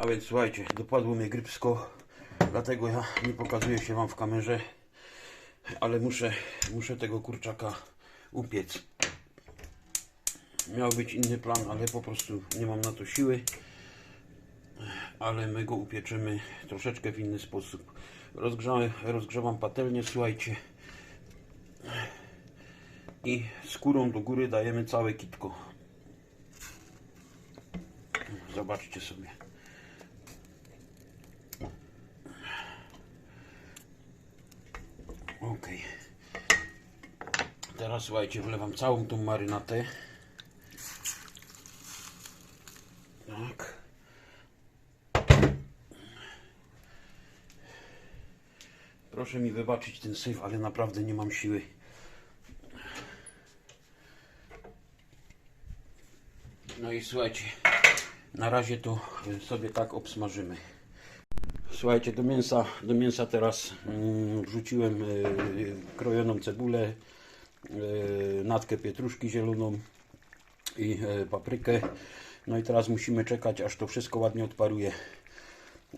A więc słuchajcie, dopadło mnie grypsko, dlatego ja nie pokazuję się Wam w kamerze, ale muszę, muszę tego kurczaka upiec. Miał być inny plan, ale po prostu nie mam na to siły, ale my go upieczymy troszeczkę w inny sposób. Rozgrzałem, rozgrzewam patelnię, słuchajcie, i skórą do góry dajemy całe kitko. Zobaczcie sobie. Ok. Teraz słuchajcie, wlewam całą tą marynatę. Tak. Proszę mi wybaczyć ten syf, ale naprawdę nie mam siły. No i słuchajcie, na razie to sobie tak obsmażymy. Słuchajcie, do mięsa, do mięsa teraz mm, wrzuciłem y, krojoną cebulę, y, natkę pietruszki zieloną i y, paprykę. No i teraz musimy czekać, aż to wszystko ładnie odparuje.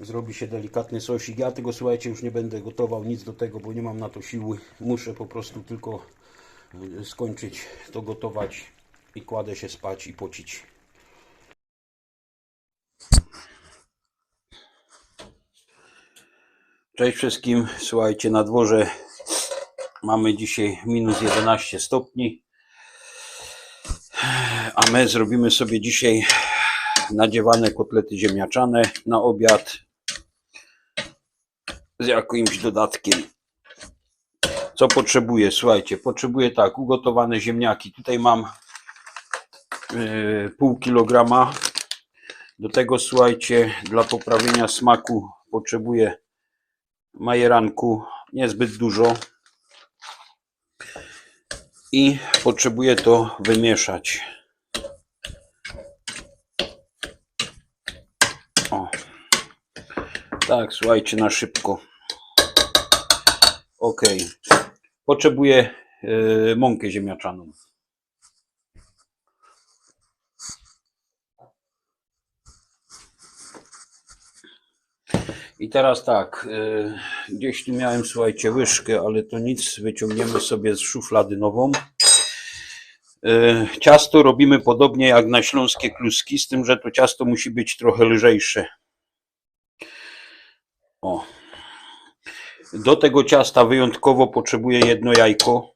Zrobi się delikatny sosik. Ja tego, słuchajcie, już nie będę gotował nic do tego, bo nie mam na to siły. Muszę po prostu tylko y, skończyć to gotować i kładę się spać i pocić. Cześć wszystkim. Słuchajcie, na dworze mamy dzisiaj minus 11 stopni. A my zrobimy sobie dzisiaj nadziewane kotlety ziemniaczane na obiad z jakimś dodatkiem. Co potrzebuję? Słuchajcie, potrzebuję tak, ugotowane ziemniaki. Tutaj mam yy, pół kilograma. Do tego słuchajcie, dla poprawienia smaku potrzebuję majeranku, niezbyt dużo. I potrzebuję to wymieszać. O. Tak, słuchajcie, na szybko. Ok. Potrzebuję yy, mąkę ziemniaczaną. I teraz tak, y, gdzieś tu miałem, słuchajcie, łyżkę, ale to nic, wyciągniemy sobie z szuflady nową. Y, Ciasto robimy podobnie jak na śląskie kluski, z tym, że to ciasto musi być trochę lżejsze. O. Do tego ciasta wyjątkowo potrzebuję jedno jajko.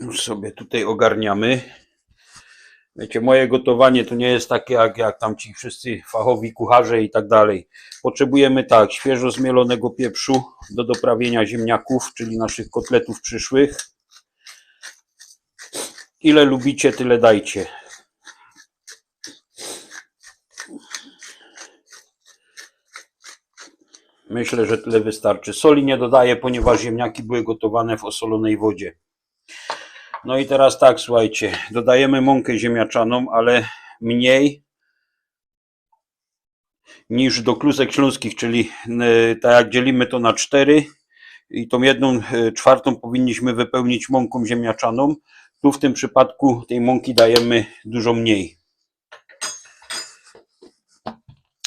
Już sobie tutaj ogarniamy. Wiecie, moje gotowanie to nie jest takie jak, jak tam ci wszyscy fachowi kucharze i tak dalej. Potrzebujemy tak, świeżo zmielonego pieprzu do doprawienia ziemniaków, czyli naszych kotletów przyszłych. Ile lubicie, tyle dajcie. Myślę, że tyle wystarczy. Soli nie dodaję, ponieważ ziemniaki były gotowane w osolonej wodzie. No i teraz tak, słuchajcie, dodajemy mąkę ziemniaczaną, ale mniej niż do klusek śląskich, czyli e, tak jak dzielimy to na cztery i tą jedną e, czwartą powinniśmy wypełnić mąką ziemniaczaną. Tu w tym przypadku tej mąki dajemy dużo mniej.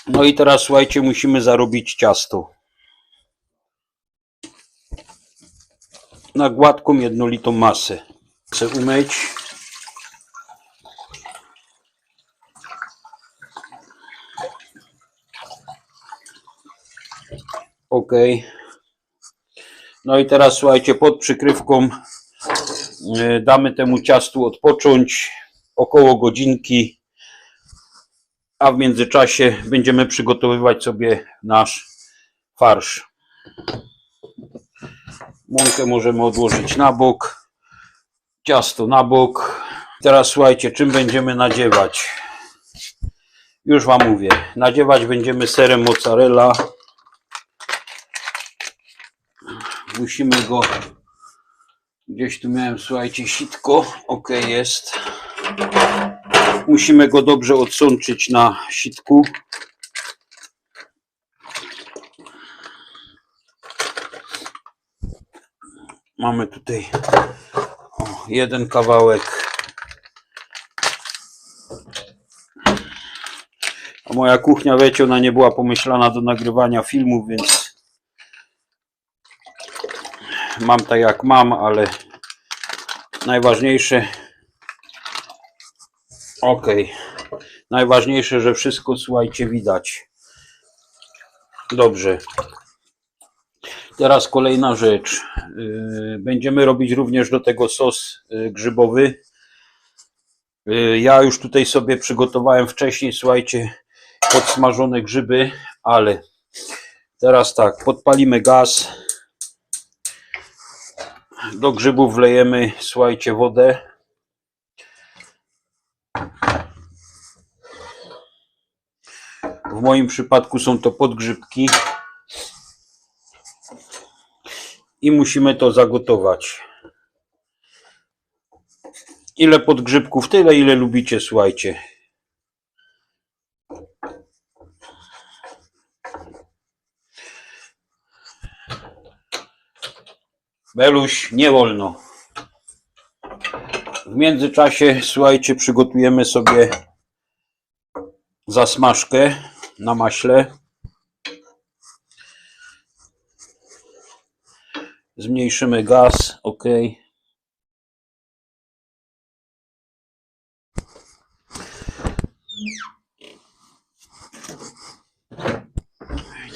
No i teraz słuchajcie, musimy zarobić ciasto. Na gładką, jednolitą masę. Chcę umyć. Ok. No i teraz słuchajcie, pod przykrywką y, damy temu ciastu odpocząć około godzinki, a w międzyczasie będziemy przygotowywać sobie nasz farsz. Mąkę możemy odłożyć na bok Ciasto na bok. Teraz słuchajcie, czym będziemy nadziewać? Już Wam mówię. Nadziewać będziemy serem mozzarella. Musimy go... Gdzieś tu miałem, słuchajcie, sitko. Ok, jest. Musimy go dobrze odsączyć na sitku. Mamy tutaj jeden kawałek. A moja kuchnia, wiecie, ona nie była pomyślana do nagrywania filmów, więc mam tak jak mam, ale najważniejsze ok najważniejsze, że wszystko słuchajcie widać. Dobrze teraz kolejna rzecz Yy, będziemy robić również do tego sos yy, grzybowy Yy, ja już tutaj sobie przygotowałem wcześniej słuchajcie podsmażone grzyby ale teraz tak podpalimy gaz do grzybów wlejemy, słuchajcie, wodę. W moim przypadku są to podgrzybki. I musimy to zagotować. Ile podgrzybków? Tyle, ile lubicie, słuchajcie. Beluś, nie wolno. W międzyczasie, słuchajcie, przygotujemy sobie zasmażkę na maśle. Zmniejszymy gaz, ok.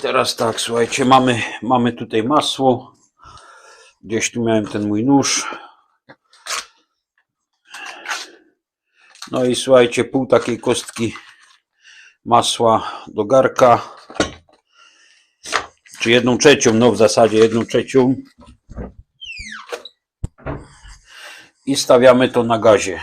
Teraz tak, słuchajcie, mamy, mamy tutaj masło. Gdzieś tu miałem ten mój nóż. No i słuchajcie, pół takiej kostki masła do garka. Czy jedną trzecią, no w zasadzie jedną trzecią. I stawiamy to na gazie.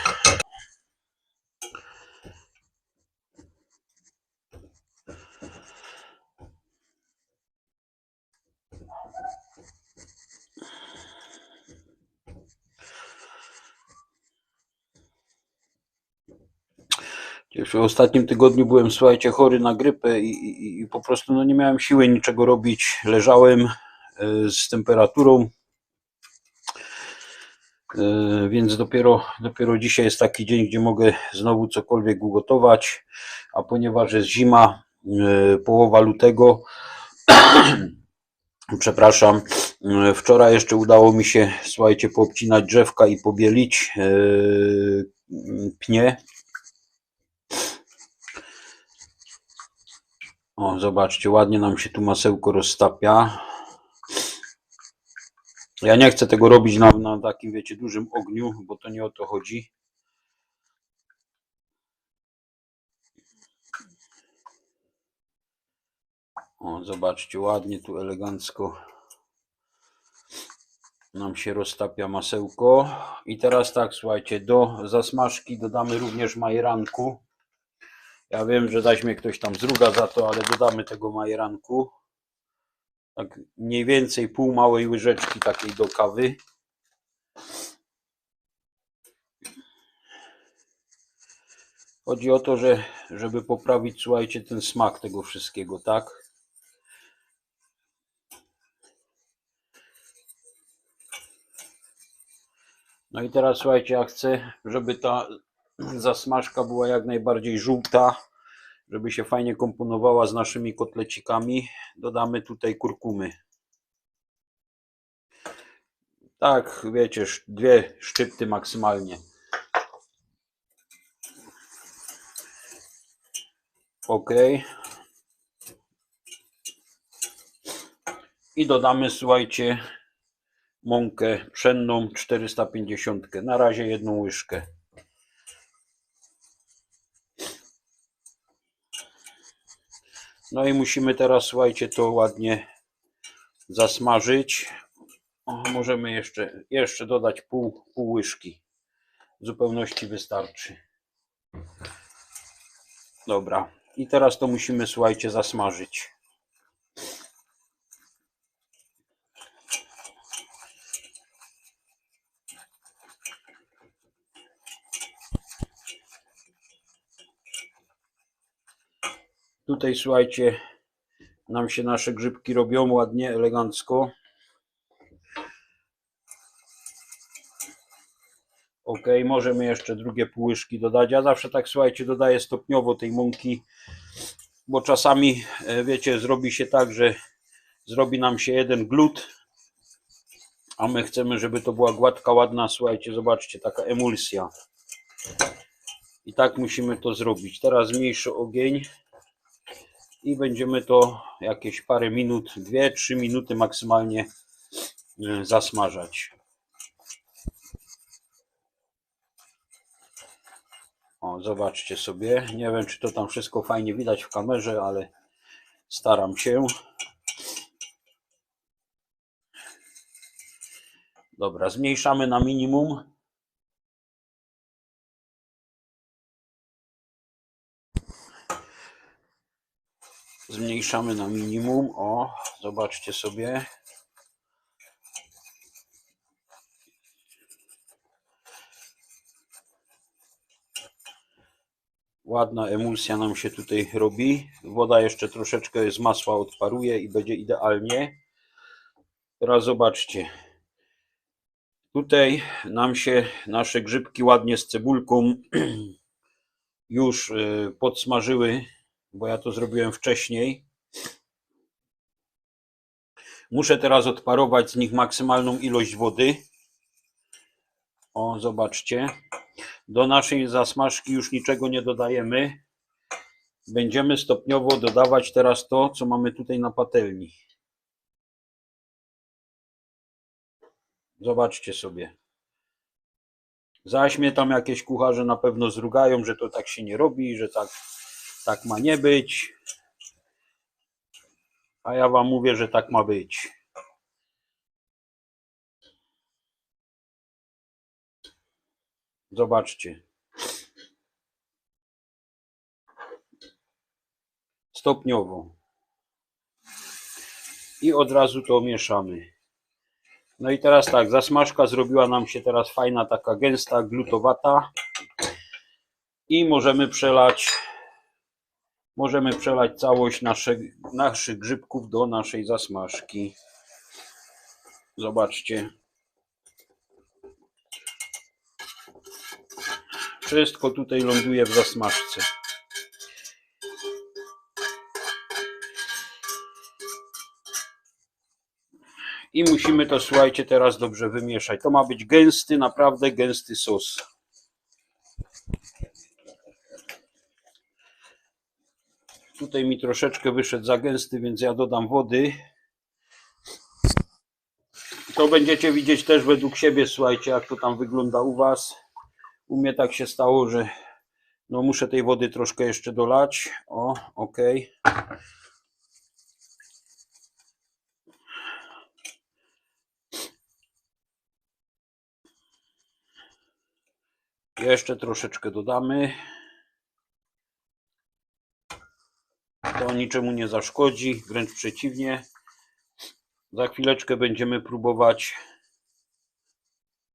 W ostatnim tygodniu byłem, słuchajcie, chory na grypę i, i, i po prostu no, nie miałem siły niczego robić. Leżałem e, z temperaturą, więc dopiero, dopiero dzisiaj jest taki dzień, gdzie mogę znowu cokolwiek ugotować. A ponieważ jest zima, e, połowa lutego, przepraszam, e, wczoraj jeszcze udało mi się, słuchajcie, poobcinać drzewka i pobielić pnie. O, zobaczcie, ładnie nam się tu masełko roztapia. Ja nie chcę tego robić na, na takim, wiecie, dużym ogniu, bo to nie o to chodzi. O, zobaczcie, ładnie tu elegancko nam się roztapia masełko. I teraz tak, słuchajcie, do zasmażki dodamy również majeranku. Ja wiem, że zaś mnie ktoś tam zruga za to, ale dodamy tego majeranku. Tak mniej więcej pół małej łyżeczki takiej do kawy. Chodzi o to, że żeby poprawić, słuchajcie, ten smak tego wszystkiego, tak? No i teraz słuchajcie, ja chcę, żeby ta zasmażka była jak najbardziej żółta, żeby się fajnie komponowała z naszymi kotlecikami. Dodamy tutaj kurkumy. Tak, wiecie, dwie szczypty maksymalnie. Ok. I dodamy, słuchajcie, mąkę pszenną 450. Na razie jedną łyżkę. No i musimy teraz, słuchajcie, to ładnie zasmażyć. O, możemy jeszcze, jeszcze dodać pół, pół łyżki. W zupełności wystarczy. Dobra. I teraz to musimy, słuchajcie, zasmażyć. Tutaj, słuchajcie, nam się nasze grzybki robią ładnie, elegancko. Ok, możemy jeszcze drugie pół łyżki dodać. Ja zawsze tak, słuchajcie, dodaję stopniowo tej mąki, bo czasami, e, wiecie, zrobi się tak, że zrobi nam się jeden glut, a my chcemy, żeby to była gładka, ładna, słuchajcie, zobaczcie, taka emulsja. I tak musimy to zrobić. Teraz zmniejszę ogień i będziemy to jakieś parę minut, 2-3 minuty maksymalnie e, zasmażać. O, zobaczcie sobie. Nie wiem, czy to tam wszystko fajnie widać w kamerze, ale staram się. Dobra, zmniejszamy na minimum. Zmniejszamy na minimum. O, zobaczcie sobie. Ładna emulsja nam się tutaj robi. Woda jeszcze troszeczkę z masła odparuje i będzie idealnie. Teraz zobaczcie. Tutaj nam się nasze grzybki ładnie z cebulką już y, podsmażyły, bo ja to zrobiłem wcześniej. Muszę teraz odparować z nich maksymalną ilość wody. O, zobaczcie. Do naszej zasmażki już niczego nie dodajemy. Będziemy stopniowo dodawać teraz to, co mamy tutaj na patelni. Zobaczcie sobie. Zaś mnie tam jakieś kucharze na pewno zrugają, że to tak się nie robi, że tak, tak ma nie być. A ja wam mówię, że tak ma być. Zobaczcie. Stopniowo. I od razu to mieszamy. No i teraz tak, zasmażka zrobiła nam się teraz fajna, taka gęsta, glutowata. I możemy przelać możemy przelać całość nasze, naszych grzybków do naszej zasmażki. Zobaczcie. Wszystko tutaj ląduje w zasmażce. I musimy to, słuchajcie, teraz dobrze wymieszać. To ma być gęsty, naprawdę gęsty sos. Tutaj mi troszeczkę wyszedł za gęsty, więc ja dodam wody. To będziecie widzieć też według siebie, słuchajcie, jak to tam wygląda u Was. U mnie tak się stało, że no muszę tej wody troszkę jeszcze dolać. O, ok. Jeszcze troszeczkę dodamy. To niczemu nie zaszkodzi, wręcz przeciwnie. Za chwileczkę będziemy próbować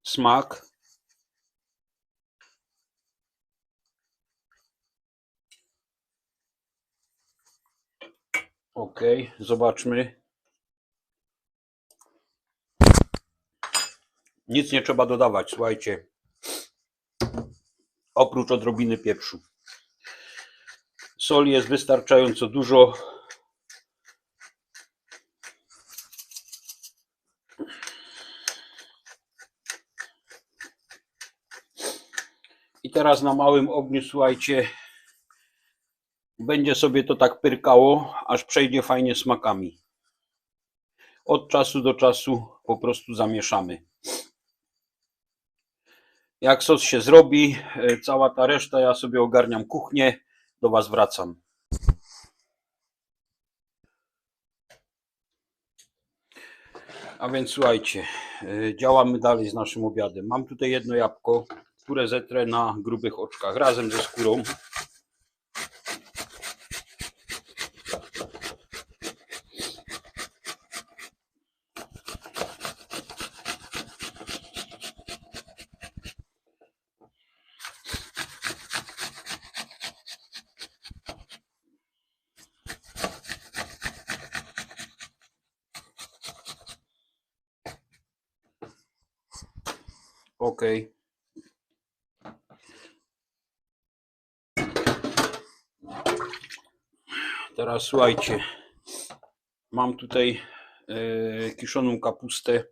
smak. Ok, zobaczmy. Nic nie trzeba dodawać, słuchajcie. Oprócz odrobiny pieprzu. Soli jest wystarczająco dużo. I teraz na małym ogniu, słuchajcie, będzie sobie to tak pyrkało, aż przejdzie fajnie smakami. Od czasu do czasu po prostu zamieszamy. Jak sos się zrobi, e, cała ta reszta, ja sobie ogarniam kuchnię, do Was wracam. A więc słuchajcie, e, działamy dalej z naszym obiadem. Mam tutaj jedno jabłko, które zetrę na grubych oczkach razem ze skórą. OK. Teraz słuchajcie, mam tutaj e, kiszoną kapustę,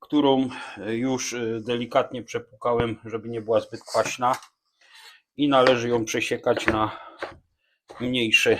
którą e, już e, delikatnie przepukałem, żeby nie była zbyt kwaśna i należy ją przesiekać na mniejsze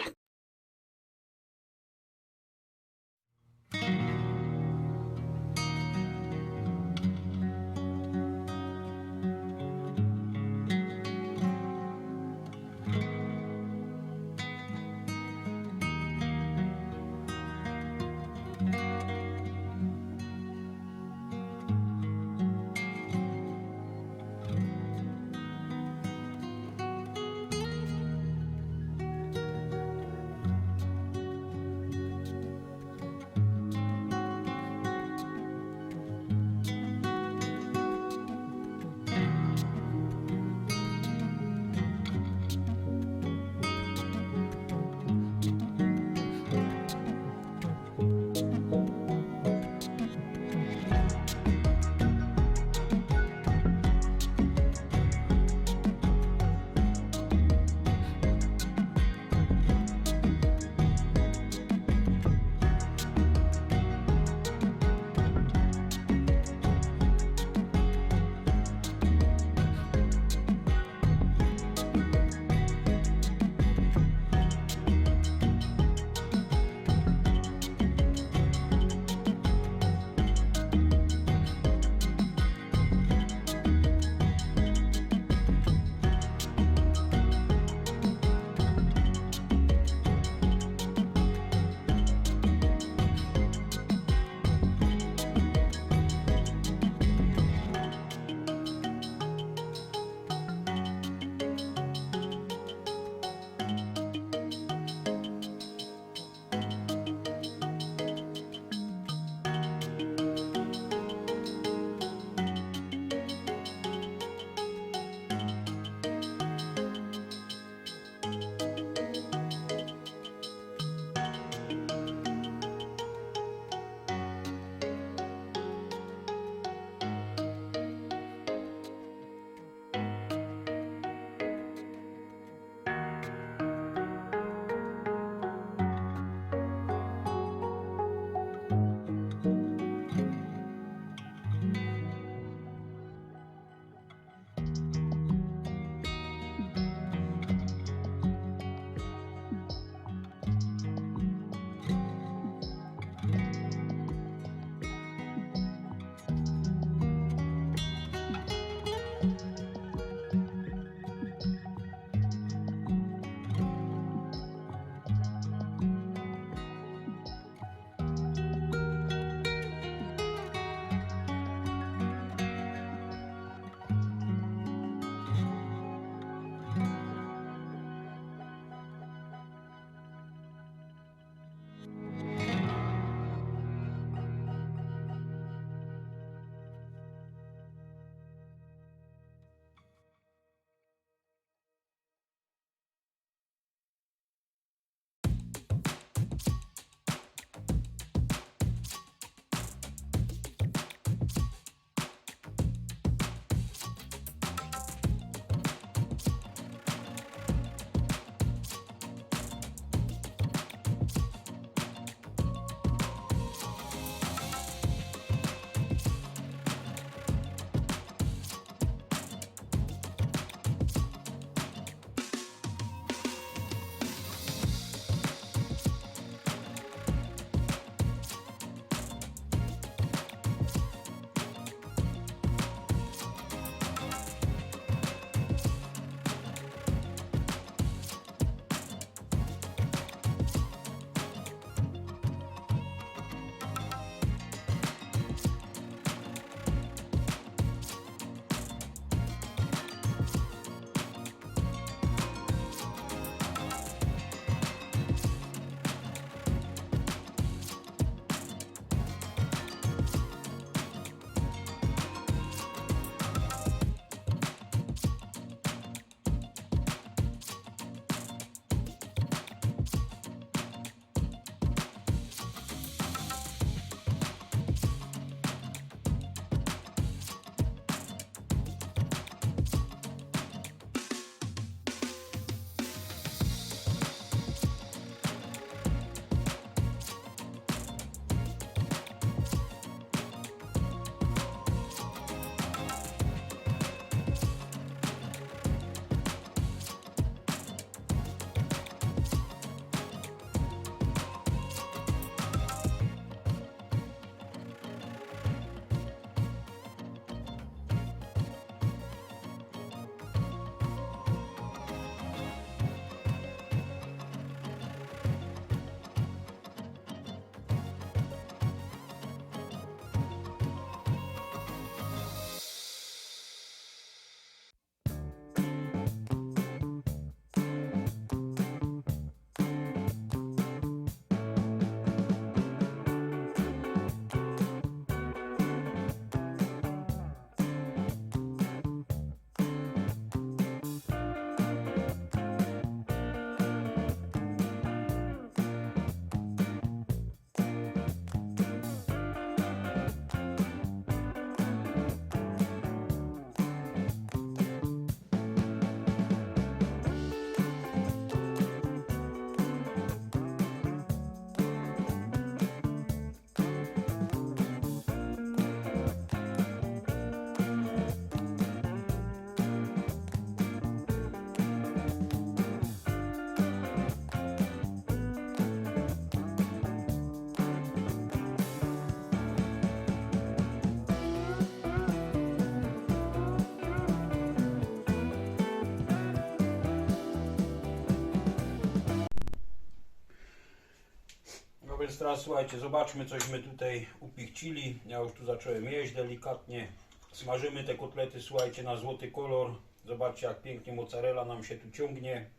teraz słuchajcie, zobaczmy cośmy tutaj upichcili. Ja już tu zacząłem jeść delikatnie. Smażymy te kotlety, słuchajcie, na złoty kolor. Zobaczcie jak pięknie mozzarella nam się tu ciągnie.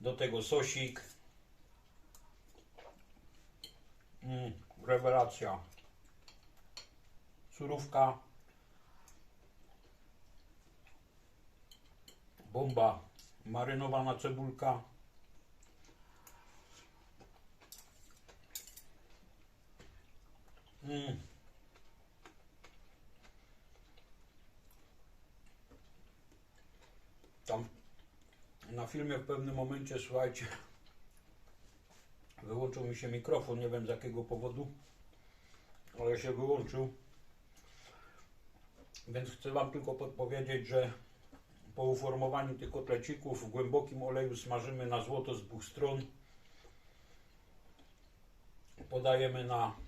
Do tego sosik. Mm, rewelacja. Surówka. Bomba. Marynowana cebulka. Mm. Tam na filmie w pewnym momencie, słuchajcie, wyłączył mi się mikrofon, nie wiem z jakiego powodu, ale się wyłączył. Więc chcę Wam tylko podpowiedzieć, że po uformowaniu tych kotlecików w głębokim oleju smażymy na złoto z dwóch stron. Podajemy na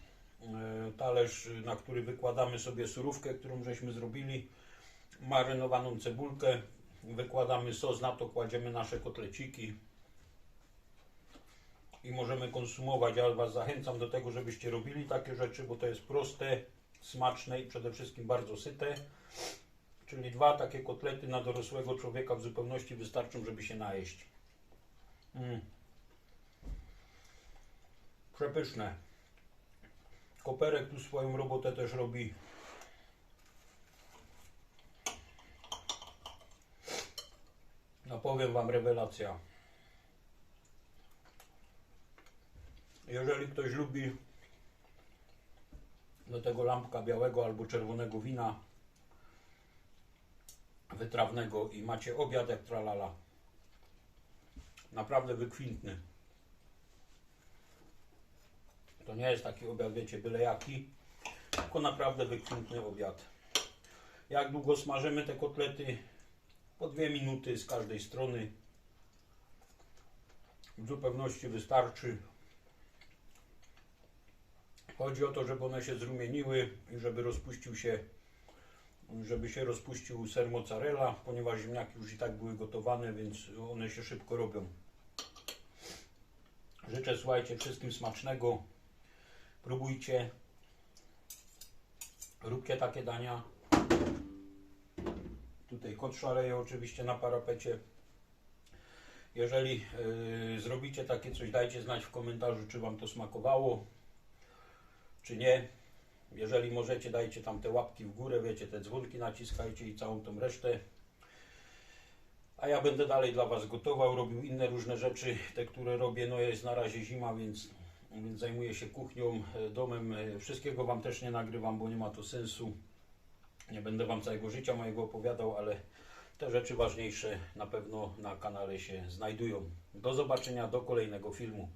talerz, na który wykładamy sobie surówkę, którą żeśmy zrobili, marynowaną cebulkę, wykładamy sos, na to kładziemy nasze kotleciki i możemy konsumować. Ja Was zachęcam do tego, żebyście robili takie rzeczy, bo to jest proste, smaczne i przede wszystkim bardzo syte. Czyli dwa takie kotlety na dorosłego człowieka w zupełności wystarczą, żeby się najeść. Mm. Przepyszne. Koperek tu swoją robotę też robi. No powiem Wam rewelacja. Jeżeli ktoś lubi do tego lampka białego albo czerwonego wina wytrawnego i macie obiad jak tralala. Naprawdę wykwintny. To nie jest taki obiad, wiecie, byle jaki, tylko naprawdę wykwintny obiad. Jak długo smażymy te kotlety? Po dwie minuty z każdej strony. W zupełności wystarczy. Chodzi o to, żeby one się zrumieniły i żeby rozpuścił się żeby się rozpuścił ser mozzarella, ponieważ ziemniaki już i tak były gotowane, więc one się szybko robią. Życzę, słuchajcie, wszystkim smacznego. Próbujcie. Róbcie takie dania. Tutaj kot szaleje oczywiście na parapecie. Jeżeli yy, zrobicie takie coś, dajcie znać w komentarzu, czy Wam to smakowało, czy nie. Jeżeli możecie, dajcie tam te łapki w górę, wiecie, te dzwonki naciskajcie i całą tą resztę. A ja będę dalej dla Was gotował, robił inne różne rzeczy, te, które robię. No jest na razie zima, więc, więc zajmuję się kuchnią, e, domem. E, Wszystkiego Wam też nie nagrywam, bo nie ma to sensu. Nie będę Wam całego życia mojego opowiadał, ale te rzeczy ważniejsze na pewno na kanale się znajdują. Do zobaczenia, do kolejnego filmu.